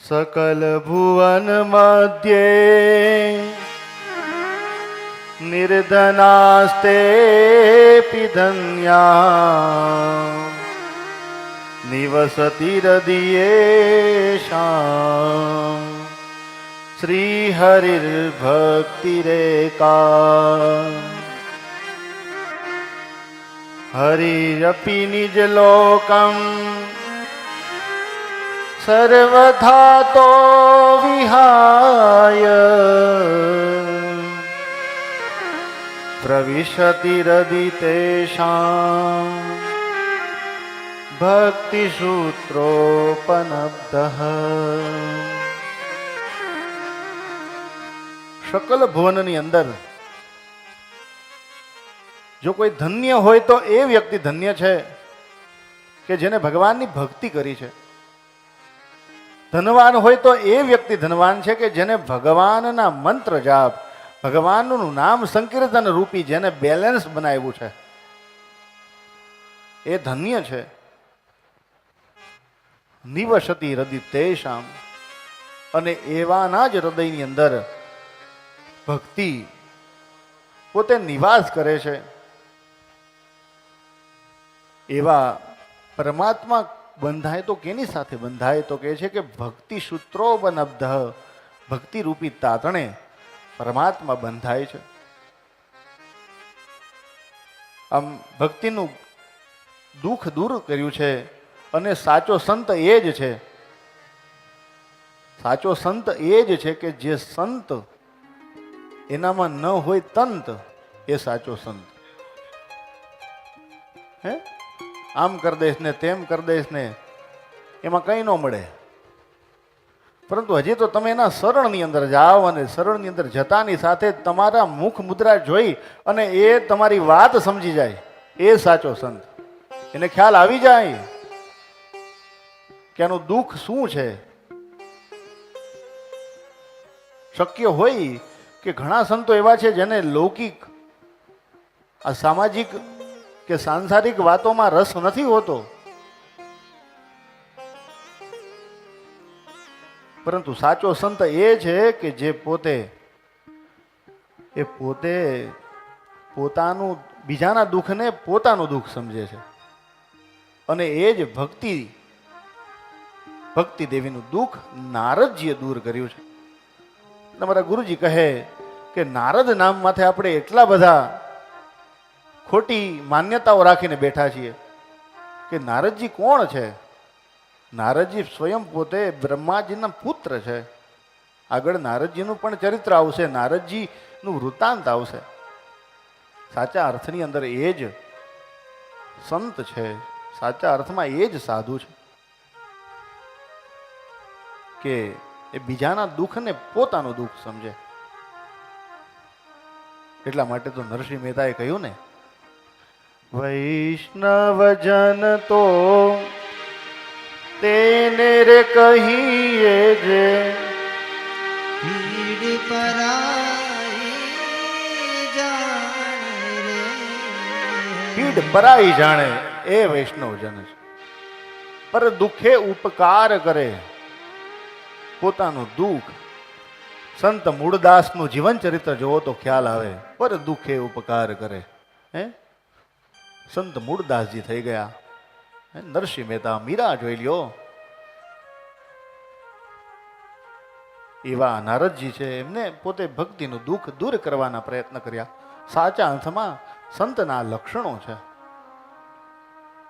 सकल भुवन मध्ये निर्धनास्ते धन्या निवसति हृदयेषां श्रीहरिर्भक्तिरेका हरिरपि निजलोकम् सर्वथा तो विहाय प्रविशति रदितेषां ભક્તિસૂત્રોપનબ્ધ શકલ ભુવનની અંદર જો કોઈ ધન્ય હોય તો એ વ્યક્તિ ધન્ય છે કે જેને ભગવાનની ભક્તિ કરી છે ધનવાન હોય તો એ વ્યક્તિ ધનવાન છે કે જેને ભગવાનના મંત્ર જાપ, ભગવાનનું નામ સંકીર્તન રૂપી જેને બેલેન્સ બનાવ્યું છે. એ ધન્ય છે. નિવસતી હૃદય તેષામ. અને એવાના જ હૃદયની અંદર ભક્તિ પોતે નિવાસ કરે છે. એવા પરમાત્મા બંધાય તો કેની સાથે? બંધાય તો કહે છે કે ભક્તિ સૂત્રો બનબ્ધ ભક્તિ રૂપી તાતણે પરમાત્મા બંધાય છે. આમ ભક્તિનું દુઃખ દૂર કર્યું છે અને સાચો સંત એ જ છે. સાચો સંત એ જ છે કે જે સંત એનામાં ન હોય તંત એ સાચો સંત. હે? આમ કરી દઈશ ને તેમ કરી દઈશ ને, એમાં કંઈ ન મળે. પરંતુ હજી તો તમે એના શરણની અંદર જાઓ અને શરણની અંદર જતાની સાથે તમારા મુખ મુદ્રા જોઈ અને એ તમારી વાત સમજી જાય. એ સાચો સંત. એને ખ્યાલ આવી જાય કે એનું દુઃખ શું છે? શક્ય હોય કે ઘણા સંતો એવા છે જેને લૌકિક, આ સામાજિક કે સાંસારિક વાતોમાં રસ નથી હોતો. પરંતુ સાચો સંત એ છે કે જે પોતે, એ પોતે પોતાનું, બીજાના દુઃખને પોતાનું દુઃખ સમજે છે. અને એ જ ભક્તિ ભક્તિ દેવીનું દુઃખ નારદજીએ દૂર કર્યું છે. તમારા ગુરુજી કહે કે નારદ નામ માથે આપણે એટલા બધા ખોટી માન્યતાઓ રાખીને બેઠા છીએ કે નારદજી કોણ છે? નારદજી સ્વયં પોતે બ્રહ્માજીના પુત્ર છે. આગળ નારદજીનું પણ ચરિત્ર આવશે, નારદજીનું વૃત્તાંત આવશે. સાચા અર્થની અંદર એ જ સંત છે, સાચા અર્થમાં એ જ સાધુ છે કે એ બીજાના દુઃખને પોતાનું દુઃખ સમજે. એટલા માટે તો નરસિંહ મહેતાએ કહ્યું ને વૈષ્ણવજન તો તેને રે કહીએ જે ભીડ પરાઈ જાણે પીડ પરાઈ જાણે એ વૈષ્ણવજન છે. પર દુઃખે ઉપકાર કરે. પોતાનું દુઃખ સંત મૂળદાસનું જીવન ચરિત્ર જોવો તો ખ્યાલ આવે. પર દુઃખે ઉપકાર કરે. હે? સંત મૂળદાસજી થઈ ગયા. નરસિંહ મહેતા, મીરા જોઈ લ્યો. એવા નારદજી છે, એમને પોતે ભક્તિનું દુઃખ દૂર કરવાના પ્રયત્ન કર્યા. સાચા અર્થમાં સંતના લક્ષણો છે.